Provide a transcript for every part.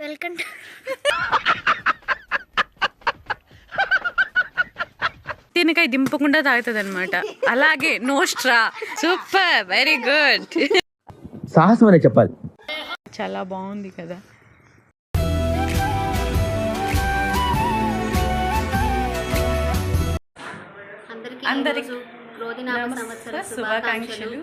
Welcome తినకాయ దింపకుండా తాగుతుంది అనమాట అలాగే no straw super very good. సాహసం అనే చెప్పాలి. చాలా బాగుంది కదా. అందరికీ శుభాకాంక్షలు.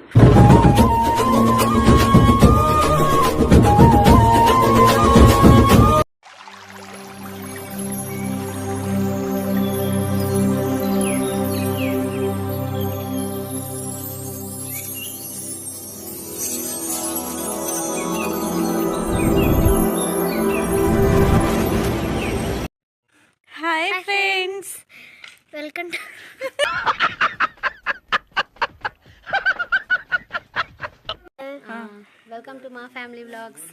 వెల్కమ్ టు వెల్కమ్ టు మా family vlogs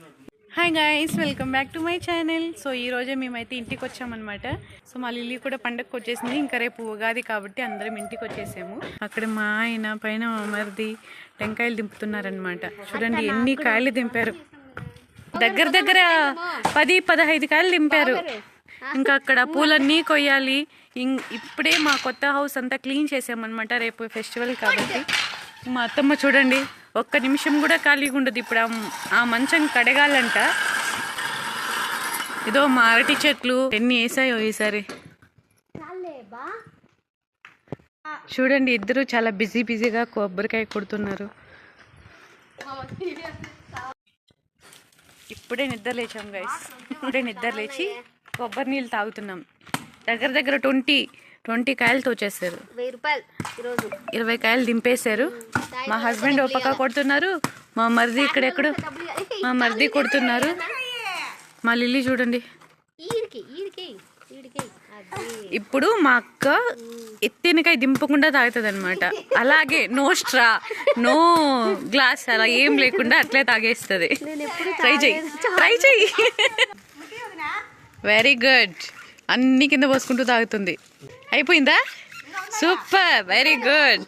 hi guys welcome back to my channel so ఈ రోజే మేమైతే ఇంటికి వచ్చామన్నమాట సో మా లిల్లీ కూడా పండగకి వచ్చేసింది ఇంకా రేపు ఉగాది కాబట్టి అందరం ఇంటికి వచ్చేసాము అక్కడ మా ఆయన పైన మరిది టెంకాయలు దింపుతున్నారనమాట చూడండి ఎన్ని కాయలు దింపారు. దగ్గర దగ్గర పది పదహైదు కాయలు దింపారు. ఇంకా అక్కడ పూలన్నీ కొయ్యాలి. ఇం- ఇప్పుడే మా కొత్త హౌస్ అంతా క్లీన్ చేసామన్నమాట రేపు ఫెస్టివల్ కాబట్టి. మా అత్తమ్మ చూడండి ఒక్క నిమిషం కూడా ఖాళీగా ఉండదు. ఇప్పుడు ఆ- ఆ మంచం కడగాలంట. ఇదో మా అరటి చెట్లు ఎన్ని వేసాయో ఈసారి. చూడండి ఇద్దరు చాలా బిజీ బిజీగా కొబ్బరికాయ కొడుతున్నారు. ఇప్పుడే నిద్ర లేచాం గైస్ ఇప్పుడే నిద్ర లేచి కొబ్బరి నీళ్ళు తాగుతున్నాం. దగ్గర దగ్గర ట్వంటీ ట్వంటీ కాయలు తోచేశారు ఇరవై కాయలు దింపేశారు. మా హస్బెండ్ ఒక పక్క కొడుతున్నారు. మా మరిది ఇక్కడెక్కడ మా మరిది కొడుతున్నారు. మా లిల్లీ చూడండి. ఇప్పుడు మా అక్క ఎత్తినకాయ దింపకుండా తాగుతుంది అనమాట అలాగే నో స్ట్రా నో గ్లాస్ అలా ఏం లేకుండా అట్లే తాగేస్తుంది. ట్రై చెయ్యి. ట్రై చెయ్యి. Very good. అన్ని కింద పోసుకుంటూ తాగుతుంది. అయిపోయిందా? Super very good.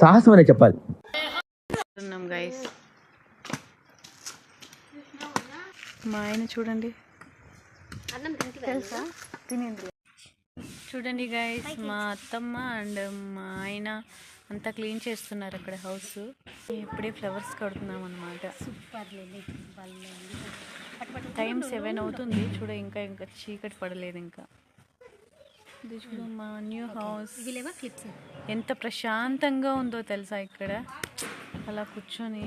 సాహసం అనే చెప్పాలి. ఉన్నాం గైస్ మా ఆయన చూడండి. చూడండి గైస్ మా అత్తమ్మ అండ్ మా ఆయన అంతా క్లీన్ చేస్తున్నారు అక్కడ హౌస్. ఇప్పుడే ఫ్లవర్స్ కడుతున్నాం అనమాట టైం సెవెన్ అవుతుంది. చూడ ఇంకా ఇంకా చీకటి పడలేదు ఇంకా. ఇది చూడు మా న్యూ హౌస్. ఎంత ప్రశాంతంగా ఉందో తెలుసా ఇక్కడ? అలా కూర్చొని.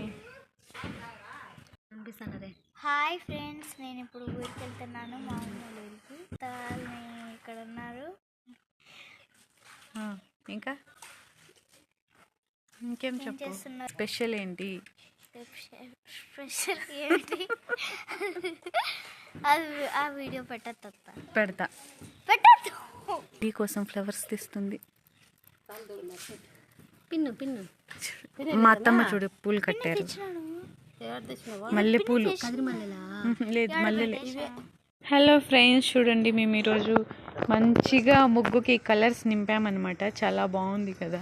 హాయ్ ఫ్రెండ్స్ నేను ఇప్పుడు ఊరికి వెళ్తున్నాను. మా ఊరికి. ఇక్కడ ఉన్నారు. ఇంకా? ఇంకేం చెప్పు? స్పెషల్ ఏంటి? స్పెషల్ ఏంటి అది ఆ వీడియో పెట్టద్దు పెడతా. పెట్టద్దు టీ కోసం ఫ్లవర్స్ తీస్తుంది. Pin pin. మా అత్తమ్మ చూడు పూలు కట్టారు. ఎవరు తెచ్చినావా మల్లె పూలు కదిరిమల్లెలా లేదు మల్లెలే. హలో ఫ్రెండ్స్ చూడండి మేము ఈరోజు మంచిగా ముగ్గుకి కలర్స్ నింపామన్నమాట. చాలా బాగుంది కదా.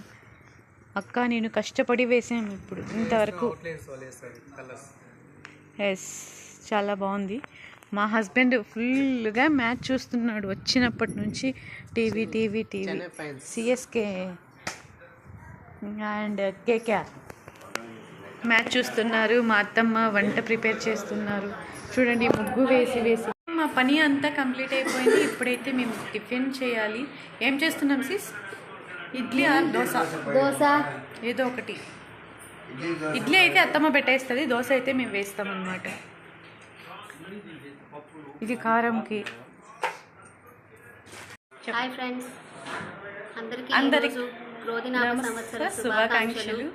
అక్క నేను కష్టపడి వేసాము ఇప్పుడు ఇంతవరకు. ఎస్ చాలా బాగుంది. మా హస్బెండ్ ఫుల్గా మ్యాచ్ చూస్తున్నాడు వచ్చినప్పటి నుంచి. TV TV TV. CSK and KKR match చూస్తున్నారు. మా అత్తమ్మ వంట ప్రిపేర్ చేస్తున్నారు. చూడండి ముగ్గు వేసి వేసి. మా పని అంతా కంప్లీట్ అయిపోయింది. ఇప్పుడైతే మేము టిఫిన్ చేయాలి. ఏం చేస్తున్నాం సిస్ ఇడ్లీ ఆర్ దోశ? దోశ. ఏదో ఒకటి. ఇడ్లీ అయితే అత్తమ్మ పెట్టేస్తుంది దోశ అయితే మేము వేస్తాం అన్నమాట ఇది కారంకి. Hi friends. అందరికీ అందరికీ శుభాకాంక్షలు.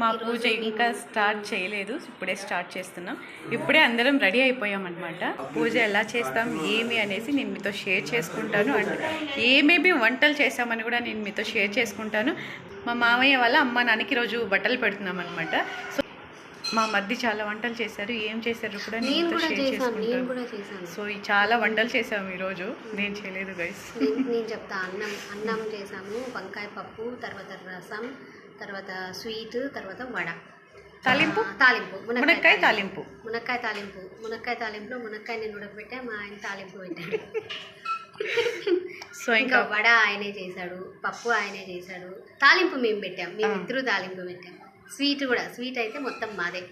మా పూజ ఇంకా స్టార్ట్ చేయలేదు. ఇప్పుడే స్టార్ట్ చేస్తున్నాం. ఇప్పుడే అందరం రెడీ అయిపోయాం అనమాట పూజ ఎలా చేస్తాం ఏమి అనేసి నేను మీతో షేర్ చేసుకుంటాను. అండ్ ఏమేమి వంటలు చేస్తామని కూడా నేను మీతో షేర్ చేసుకుంటాను. మా మామయ్య వాళ్ళ అమ్మ నాన్నకి రోజు బట్టలు పెడుతున్నాం అనమాట సో మా మధ్య చాలా వంటలు చేశారు. ఏం చేశారు కూడా నేను కూడా చేశాను నేను కూడా చేశాను. సో ఈ చాలా వంటలు చేసాము ఈరోజు. నేను చేయలేదు గైస్ నేను చెప్తా అన్నం అన్నం చేసాము వంకాయ పప్పు తర్వాత రసం తర్వాత స్వీట్ తర్వాత వడ. తాలింపు? తాలింపు మునక్కాయ తాలింపు. మునక్కాయ తాలింపు మునక్కాయ తాలింపులో మునక్కాయ నేను ఉడకబెట్టా మా ఆయన తాలింపు పెట్టాడు. సో ఇంకా ఇంకా వడ ఆయనే చేశాడు పప్పు ఆయనే చేశాడు. తాలింపు మేము పెట్టాం మేము ఇద్దరు తాలింపు పెట్టాం. స్వీట్ కూడా స్వీట్ అయితే మొత్తం మాదే.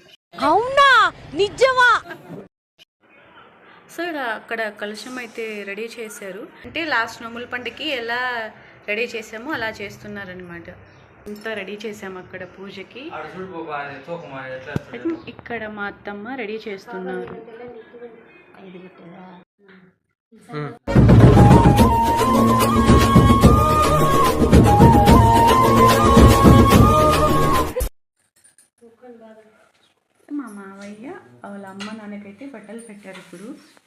సో ఇలా అక్కడ కలుషం అయితే రెడీ చేశారు. అంటే లాస్ట్ నోముల పండుగకి ఎలా రెడీ చేసామో అలా చేస్తున్నారనమాట అంతా రెడీ చేసాము అక్కడ పూజకి. అయితే ఇక్కడ మా అత్తమ్మ రెడీ చేస్తున్నారు. మా మావయ్య వాళ్ళ అమ్మ నాన్నకైతే బట్టలు పెట్టారు ఇప్పుడు.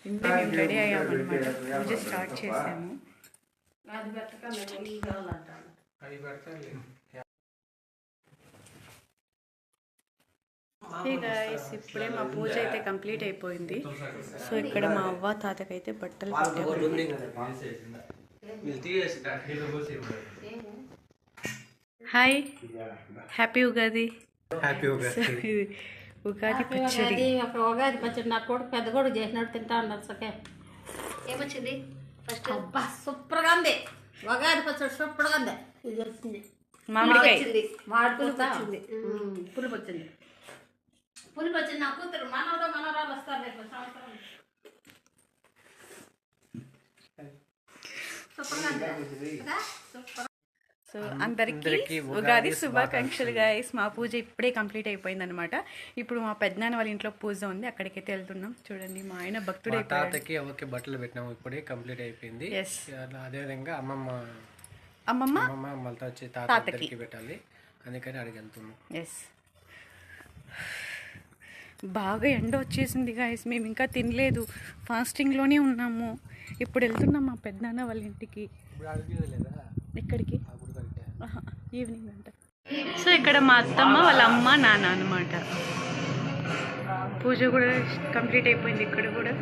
ఇంట్లో మేము రెడీ అయ్యామన్నమాట పూజ స్టార్ట్ చేసాము. ఇప్పుడే మా పూజ అయితే కంప్లీట్ అయిపోయింది. సో ఇక్కడ మా అవ్వ తాతకైతే బట్టలు పెట్టాము హాయ్ హ్యాపీ ఉగాది హ్యాపీ ఇది ఉగాది పచ్చడి. ఒక ఉగాది పచ్చడి నా కొడుకు పెద్ద కొడుకు చేసినట్టు తింటా ఉన్నారు సకే ఏమొచ్చింది? ఫస్ట్ అబ్బా సూపర్గా ఉంది. ఉగాది పచ్చడి సూపర్గా ఉంది. ఇది వచ్చింది. మామిడికాయ. వచ్చింది మామిడి పులుపు వచ్చింది. పులుపు? వచ్చింది. పులుపు వచ్చింది నా కూతురు. మనవడు మనవరాలు వస్తారు రేపు సంవత్సరం. సూపర్గా ఉంది. కదా? సూపర్. సో అందరికీ ఉగాది శుభాకాంక్షలు గాయస్ మా పూజ ఇప్పుడే కంప్లీట్ అయిపోయింది అనమాట ఇప్పుడు మా పెద్దనాన్న వాళ్ళ ఇంట్లో పూజ ఉంది. అక్కడికైతే వెళ్తున్నాం. చూడండి మా ఆయన భక్తుడు తాతకి అవ్వకి బట్టలు పెట్టినాము. ఇప్పుడే కంప్లీట్ అయిపోయింది. అదేవిధంగా అమ్మమ్మ అమ్మమ్మ? మళ్ళీ వచ్చి తాత తాతకి. పెట్టాలి. అందుకని అడిగి వెళ్తున్నాం. ఎస్ బాగా ఎండ వచ్చేసింది గాయస్ మేము ఇంకా తినలేదు. ఫాస్టింగ్లోనే ఉన్నాము. ఇప్పుడు వెళ్తున్నాం మా పెద్దనాన్న వాళ్ళ ఇంటికి. ఇప్పుడు ఈవినింగ్ అంట. సో ఇక్కడ మా అత్తమ్మ వాళ్ళ అమ్మ నాన్న అనమాట పూజ కూడా కంప్లీట్ అయిపోయింది ఇక్కడ కూడా.